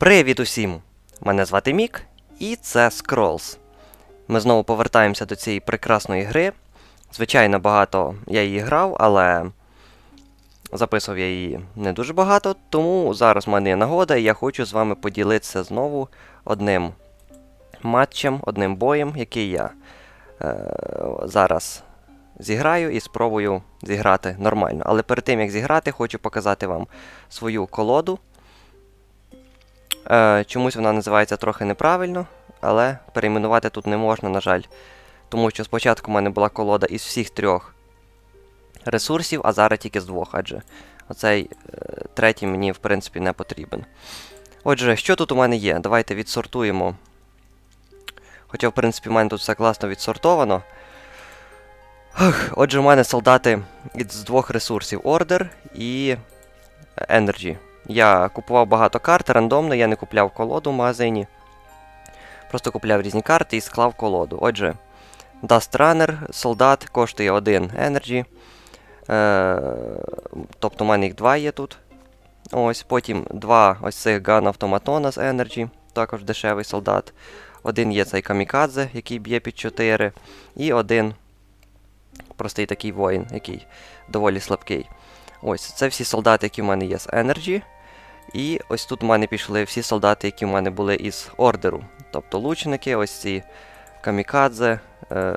Привіт усім! Мене звати Мік, і це Scrolls. Ми знову повертаємося до цієї прекрасної гри. Звичайно, багато я її грав, але записував я її не дуже багато, тому зараз в мене є нагода, і я хочу з вами поділитися знову одним матчем, одним боєм, який я е, зараз зіграю і спробую зіграти нормально. Але перед тим як зіграти, хочу показати вам свою колоду. Е, чомусь вона називається трохи неправильно, але перейменувати тут не можна, на жаль. Тому що спочатку в мене була колода із всіх трьох ресурсів, а зараз тільки з двох, адже оцей е, третій мені, в принципі, не потрібен. Отже, що тут у мене є? Давайте відсортуємо. Хоча, в принципі, в мене тут все класно відсортовано. Отже, у мене солдати з двох ресурсів Order і Energy. Я купував багато карт рандомно, я не купляв колоду в магазині. Просто купляв різні карти і склав колоду. Отже, Dust Runner, солдат коштує 1 Energy. Е, тобто у мене їх два є тут. Ось, Потім два ось цих Gun автоматона з Energy, також дешевий солдат. Один є цей Камікадзе, який б'є під 4. І один простий такий воїн, який доволі слабкий. Ось, це всі солдати, які в мене є з Energy. І ось тут в мене пішли всі солдати, які в мене були із ордеру. Тобто лучники, ось ці камікадзе, е,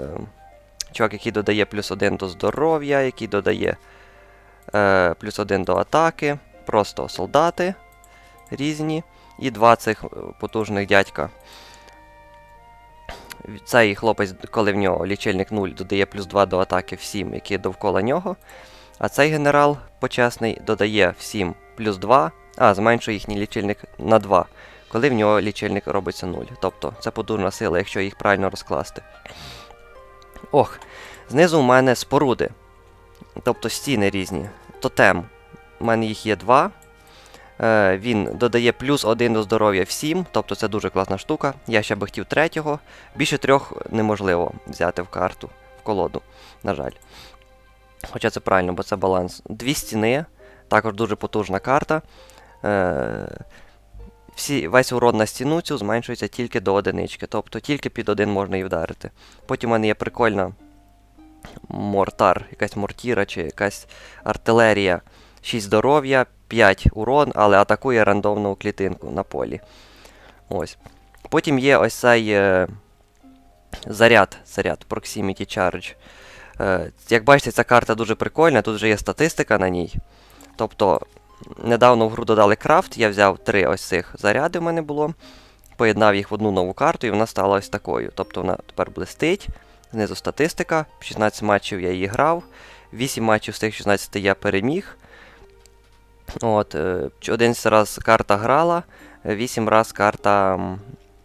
чувак, який додає плюс один до здоров'я, який додає е, плюс один до атаки. Просто солдати різні. І два цих е, потужних дядька. Цей хлопець, коли в нього лічильник 0, додає плюс 2 до атаки всім, які довкола нього. А цей генерал почесний додає всім плюс 2, а зменшує їхній лічильник на 2, коли в нього лічильник робиться 0. Тобто це потужна сила, якщо їх правильно розкласти. Ох, знизу в мене споруди. Тобто стіни різні. Тотем. У мене їх є 2. Е, він додає плюс 1 до здоров'я всім, тобто це дуже класна штука. Я ще би хотів третього. Більше трьох неможливо взяти в карту, в колоду, на жаль. Хоча це правильно, бо це баланс. Дві стіни, також дуже потужна карта. Е, всі, Весь урон на стіну цю зменшується тільки до одинички, тобто тільки під один можна її вдарити. Потім у мене є прикольна мортар, якась мортіра чи якась артилерія. 6 здоров'я, 5 урон, але атакує рандомну клітинку на полі. Ось. Потім є ось цей е, заряд, заряд Proximity Charge. Е, як бачите, ця карта дуже прикольна, тут вже є статистика на ній. Тобто, недавно в гру додали крафт, я взяв три ось цих заряди в мене було, поєднав їх в одну нову карту, і вона стала ось такою. Тобто вона тепер блистить. Знизу статистика. 16 матчів я її грав. 8 матчів з тих 16 я переміг. От, е, 11 раз карта грала, 8 раз карта.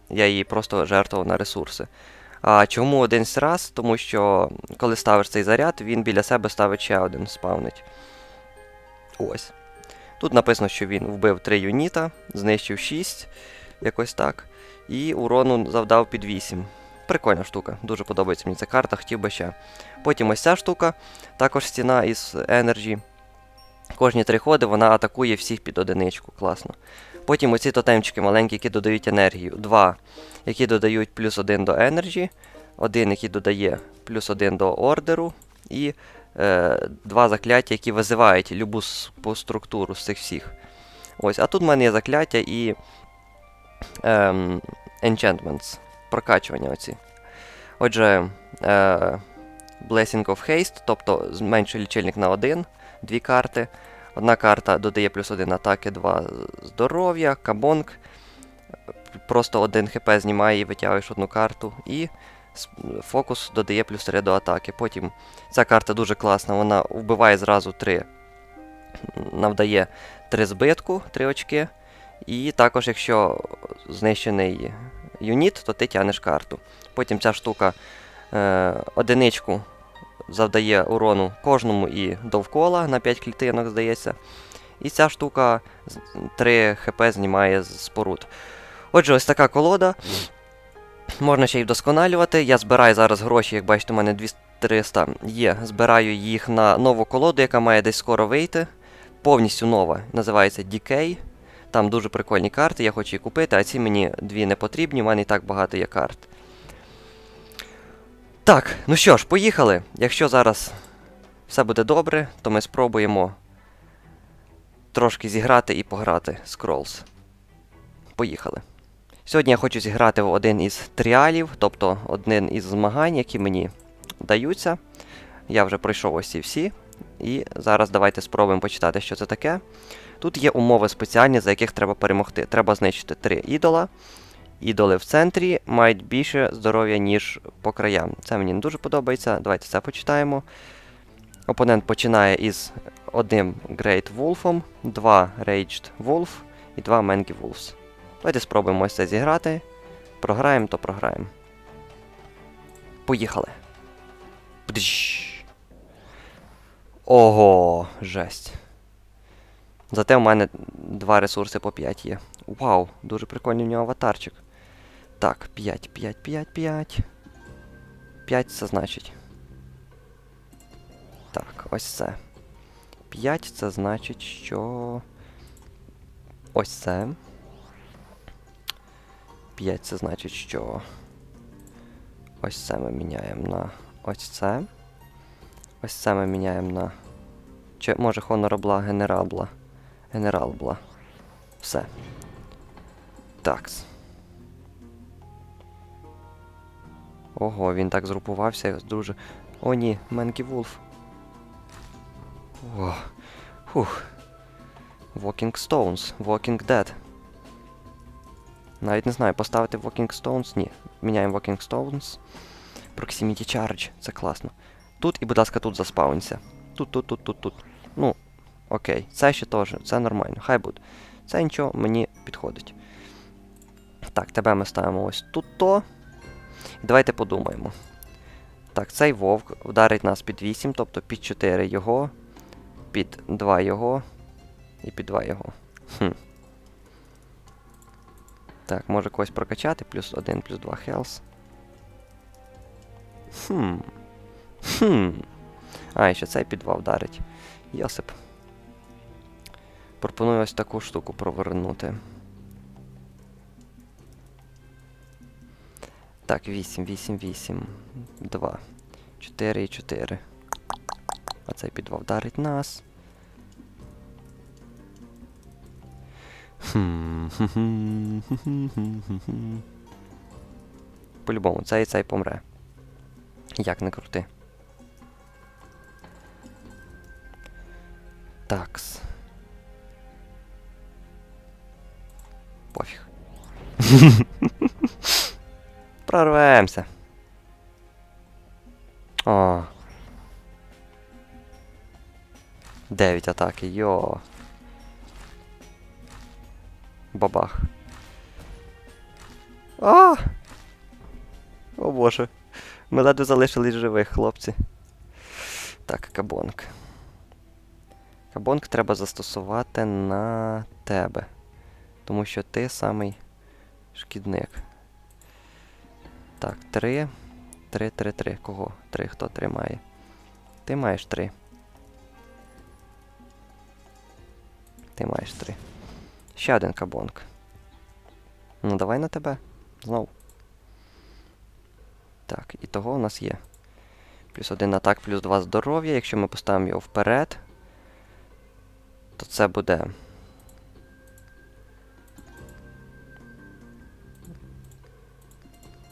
Я її просто жертвував на ресурси. А чому 11 раз? Тому що коли ставиш цей заряд, він біля себе ставить ще один спавнить. Ось. Тут написано, що він вбив 3 юніта, знищив 6, якось так. І урону завдав під 8. Прикольна штука, дуже подобається мені ця карта, хотів би ще. Потім ось ця штука, також стіна із Energy. Кожні три ходи вона атакує всіх під одиничку. Класно. Потім оці тотемчики маленькі, які додають енергію. Два, які додають плюс один до Energy, один, який додає плюс один до ордеру, і е, два закляття, які визивають любу по структуру з цих всіх. Ось, а тут в мене є закляття і ем, enchantments, прокачування оці. Отже, е, Blessing of Haste, тобто зменшує лічильник на 1, дві карти. Одна карта додає плюс 1 атаки, 2 здоров'я, кабонг. Просто один хп знімає і витягуєш одну карту. І фокус додає плюс 3 до атаки. Потім ця карта дуже класна, вона вбиває зразу 3. Навдає 3 збитку, 3 очки. І також, якщо знищений юніт, то ти тянеш карту. Потім ця штука е, одиничку завдає урону кожному і довкола на 5 клітинок, здається. І ця штука 3 хп знімає з споруд. Отже, ось така колода. Можна ще й вдосконалювати. Я збираю зараз гроші, як бачите, у мене 200 є. Збираю їх на нову колоду, яка має десь скоро вийти. Повністю нова. Називається Decay. Там дуже прикольні карти, я хочу їх купити, а ці мені дві не потрібні, в мене і так багато є карт. Так, ну що ж, поїхали. Якщо зараз все буде добре, то ми спробуємо трошки зіграти і пограти Scrolls. Поїхали. Сьогодні я хочу зіграти в один із тріалів, тобто один із змагань, які мені даються. Я вже пройшов ось ці всі. І зараз давайте спробуємо почитати, що це таке. Тут є умови спеціальні, за яких треба перемогти. Треба знищити три ідола. Ідоли в центрі мають більше здоров'я, ніж по краям. Це мені не дуже подобається. Давайте це почитаємо. Опонент починає із одним Great Wolf'ом, два Raged Wolf і два Mangy Wolves. Давайте спробуємо ось це зіграти. Програємо, то програємо. Поїхали. Бдж. Ого, жесть. Зате в мене два ресурси по 5 є. Вау, дуже прикольний в нього аватарчик. Так, 5, 5, 5, 5. 5 це значить. Так, ось це. 5 це значить, що. Ось це. 5 це значить, що. Ось це ми міняємо на ось це. Ось це ми міняємо на. Чи може Хонорабла, Генерабла. Генералбла. Все. Такс. Ого, він так згрупувався, дуже. О, ні, Менкі Вулф. О, фух. Walking Stones, Walking Dead. Навіть не знаю, поставити Walking Stones? Ні. Міняємо Walking Stones. Proximity Charge, це класно. Тут і, будь ласка, тут заспаунься. Тут, тут, тут, тут, тут. Ну, окей. Це ще теж, це нормально. Хай буде. Це нічого мені підходить. Так, тебе ми ставимо ось тут то. Давайте подумаємо. Так, цей вовк вдарить нас під 8, тобто під 4 його, під 2 його і під 2 його. Хм. Так, може когось прокачати, плюс 1, плюс 2 health. Хм. Хм. А, ще цей під 2 вдарить. Йосип. Пропоную ось таку штуку провернути. Так, 8, 8, 8, 2, 4 і 4. А цей під 2 вдарить нас. По-любому, цей цей помре. Як не крути. Такс. Пофіг. Прорвемося. О. 9 атаки, йо. Бабах. А! О боже. Ми ледве залишились живих, хлопці. Так, кабонк. Кабонк треба застосувати на тебе. Тому що ти самий шкідник. Так, 3. 3, 3, 3. Кого? 3, хто тримає? Ти маєш 3. Ти маєш 3. Ще один кабонк. Ну, давай на тебе. Знову. Так, і того у нас є. Плюс один атак, плюс 2 здоров'я. Якщо ми поставимо його вперед, то це буде.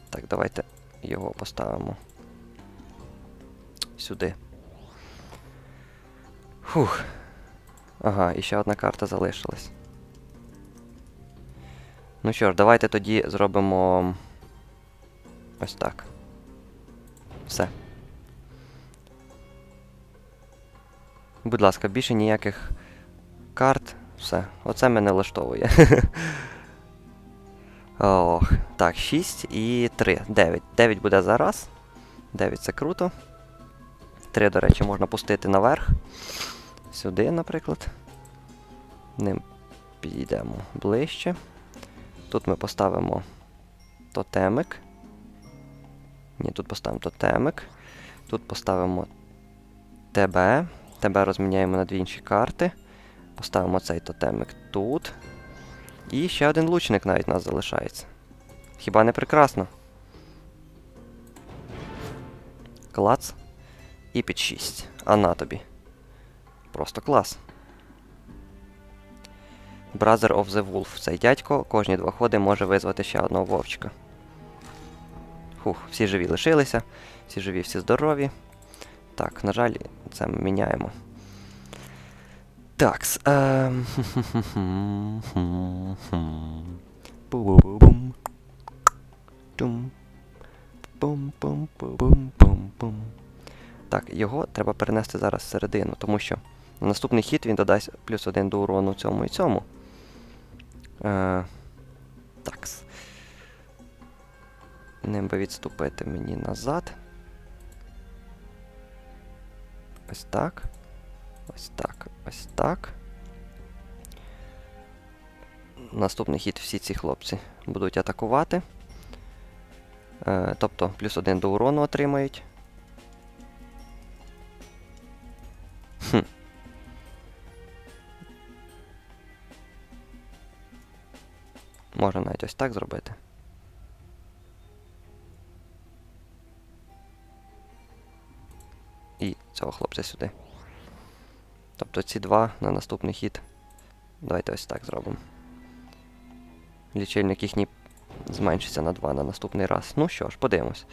Так, давайте його поставимо сюди. Фух. Ага, і ще одна карта залишилась. Ну що ж, давайте тоді зробимо ось так. Все. Будь ласка, більше ніяких карт. Все. Оце мене влаштовує. Ох. Так, 6 і 3. 9. 9 буде зараз. 9 це круто. 3, до речі, можна пустити наверх. Сюди, наприклад. Ним підійдемо ближче. Тут ми поставимо тотемик. Ні, тут поставимо тотемик. Тут поставимо ТБ. ТБ розміняємо на дві інші карти. Поставимо цей тотемик тут. І ще один лучник навіть у нас залишається. Хіба не прекрасно? Клац. І під 6. А на тобі. Просто клас. Brother of the Wolf. Цей дядько кожні два ходи може визвати ще одного вовчика. Фух, всі живі лишилися. Всі живі, всі здорові. Так, на жаль, це ми міняємо. Тум. Бум-бум-бум-бум-бум. Так, його треба перенести зараз всередину, тому що на наступний хід він додасть плюс один до урону цьому і цьому. Е, такс. Ним би відступити мені назад. Ось так. Ось так. Ось так. Наступний хід всі ці хлопці будуть атакувати. Е, тобто плюс один до урону отримають. Можна навіть ось так зробити. І цього хлопця сюди. Тобто ці два на наступний хід. Давайте ось так зробимо. Лічильник їхній зменшиться на 2 на наступний раз. Ну що ж, подивимось.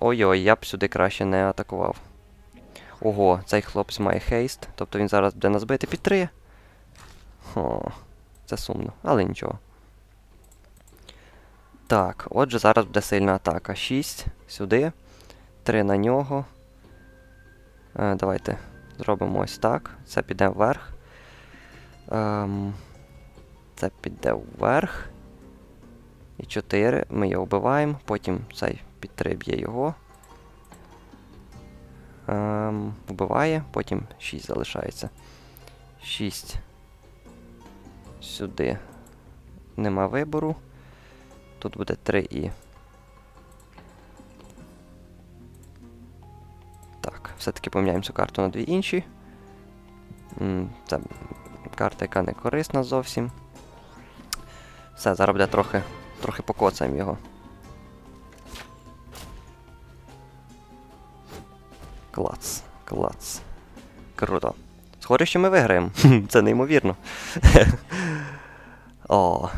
Ой-ой, я б сюди краще не атакував. Ого, цей хлопець має хейст, тобто він зараз буде нас бити під 3. О, це сумно, але нічого. Так, отже, зараз буде сильна атака. 6 сюди. 3 на нього. Е, давайте зробимо ось так. Це піде вверх. Ем, це піде вверх. І 4. Ми його вбиваємо. Потім цей під 3 б'є його. Ем, вбиває, потім 6 залишається. 6. Сюди. Нема вибору. Тут буде 3 і. Так, все-таки поміняємо цю карту на дві інші. Це карта, яка не корисна зовсім. Все, зараз буде трохи, трохи покоцаємо його. Клац, клац. Круто. Схоже, що ми виграємо. Це неймовірно. О.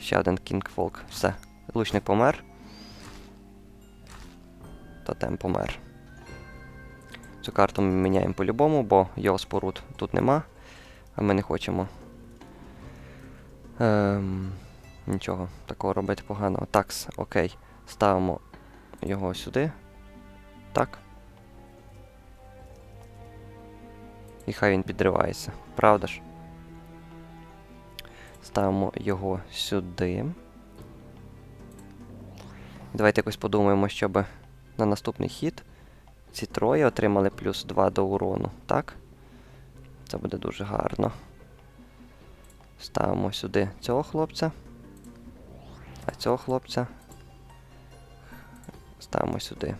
Ще один кінгфолк. Все. Лучник помер. Тотем помер. Цю карту ми міняємо по-любому, бо його споруд тут нема. А ми не хочемо. Ем, нічого такого робити поганого. Такс, окей. Ставимо його сюди. Так. І хай він підривається. Правда ж? Ставимо його сюди. Давайте якось подумаємо, щоб на наступний хід ці троє отримали плюс 2 до урону, так? Це буде дуже гарно. Ставимо сюди цього хлопця. А цього хлопця ставимо сюди.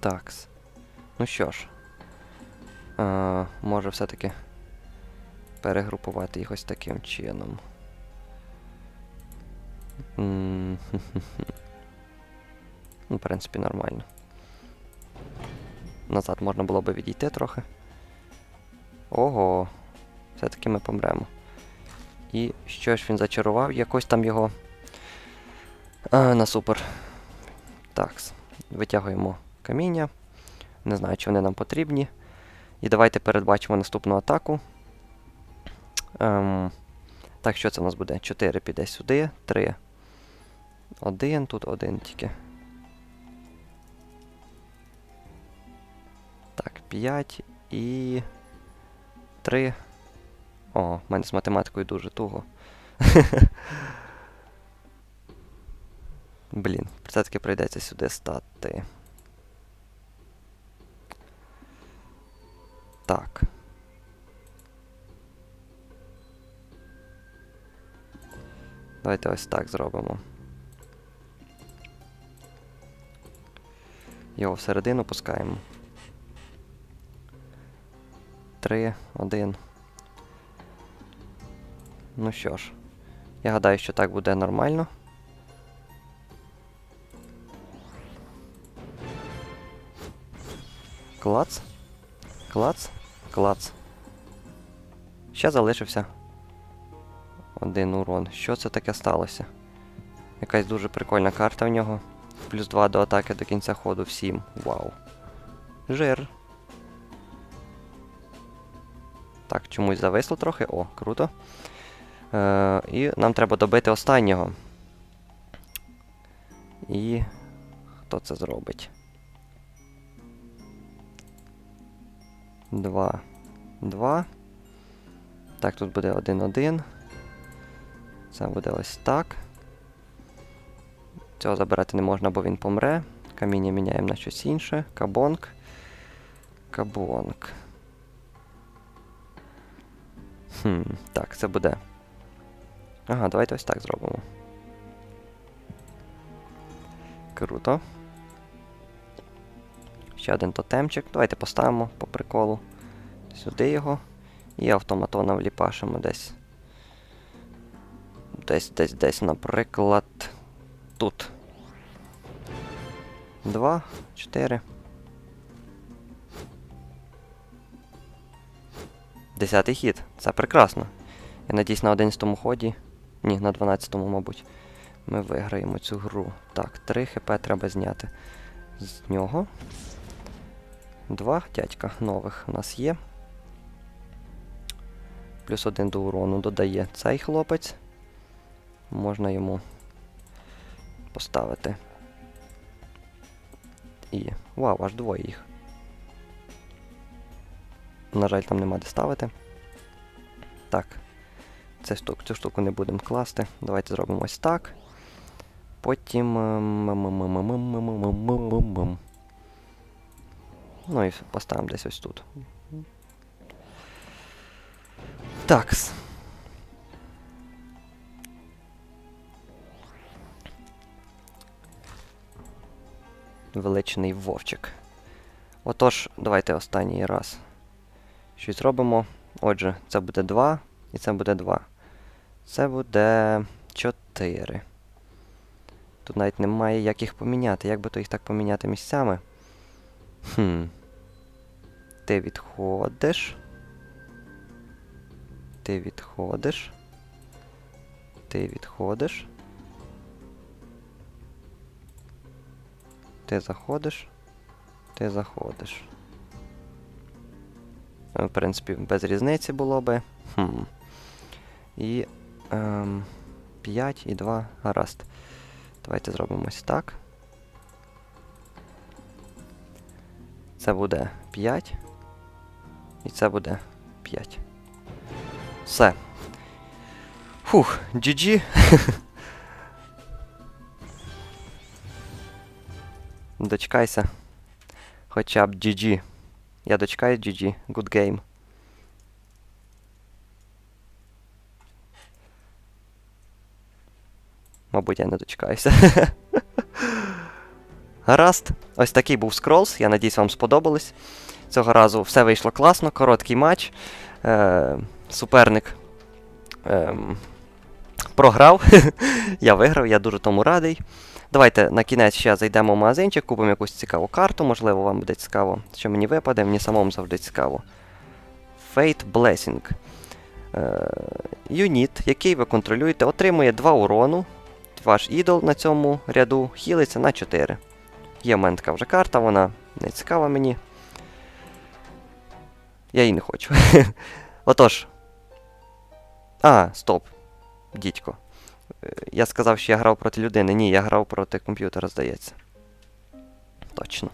Такс. Ну що ж. А, може все-таки перегрупувати їх ось таким чином. Ну, в принципі, нормально. Назад можна було би відійти трохи. Ого, все-таки ми помремо. І що ж він зачарував? Якось там його. А, на супер. Такс. Витягуємо каміння. Не знаю, чи вони нам потрібні. І давайте передбачимо наступну атаку. Ем, так, що це у нас буде? 4 піде сюди, 3. Один, тут один тільки. Так, 5 і. 3. О, в мене з математикою дуже туго. Блін, все-таки прийдеться сюди стати. Так. Давайте ось так зробимо. Його всередину пускаємо. 3, 1. Ну що ж, я гадаю, що так буде нормально. Клац. Клац. Клац. Ще залишився один урон. Що це таке сталося? Якась дуже прикольна карта в нього. Плюс 2 до атаки до кінця ходу всім. Вау. Жир. Так, чомусь зависло трохи. О, круто. Е, і нам треба добити останнього. І. Хто це зробить? Два. Два. Так, тут буде один-один. Це буде ось так. Цього забирати не можна, бо він помре. Каміння міняємо на щось інше. Кабонк. Кабонк. Хм, так, це буде. Ага, давайте ось так зробимо. Круто. Ще один тотемчик. Давайте поставимо по приколу. Сюди його. І автоматона вліпашимо десь. Десь, десь, десь, наприклад. Тут. Два, чотири. Десятий хід. Це прекрасно. Я надіюсь, на 11-му ході. Ні, на 12-му, мабуть. Ми виграємо цю гру. Так, 3 хп треба зняти. З нього. Два дядька нових у нас є. Плюс один до урону додає цей хлопець. Можна йому поставити. І. Вау, аж двоє їх. На жаль, там нема де ставити. Так. Цю штуку, цю штуку не будемо класти. Давайте зробимо ось так. Потім. Поставимо десь ось тут. Такс. Величний вовчик. Отож, давайте останній раз. Щось зробимо. Отже, це буде 2 і це буде 2. Це буде 4. Тут навіть немає як їх поміняти. Як би то їх так поміняти місцями? Хм. Ти відходиш. Ти відходиш. Ти відходиш. Ти заходиш. Ти заходиш. Е, В принципі, без різниці було би. Хм. І. Ем, 5 і 2. Гаразд. Давайте зробимо ось так. Це буде 5. І це буде 5. Все. Фух, GG. Дочекайся. Хоча б GG. Я дочекаюсь GG. Good game. Мабуть, я не дочекаюся. Гаразд. Ось такий був скролс. Я надіюсь, вам сподобалось. Цього разу все вийшло класно, короткий матч. Е, суперник е, програв. я виграв, я дуже тому радий. Давайте на кінець ще зайдемо в магазинчик, купимо якусь цікаву карту, можливо, вам буде цікаво, що мені випаде, мені самому завжди цікаво. Fate Blessing. Е, юніт, який ви контролюєте, отримує 2 урону. Ваш ідол на цьому ряду хілиться на 4. Є в мене така вже карта, вона не цікава мені. Я її не хочу. Отож. А, стоп. Дідько. Е, Я сказав, що я грав проти людини. Ні, я грав проти комп'ютера, здається. Точно.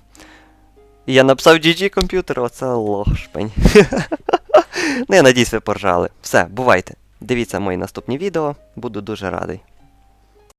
Я написав GG комп'ютер, оце лошпень. ну, я надіюсь, ви поржали. Все, бувайте. Дивіться мої наступні відео, буду дуже радий.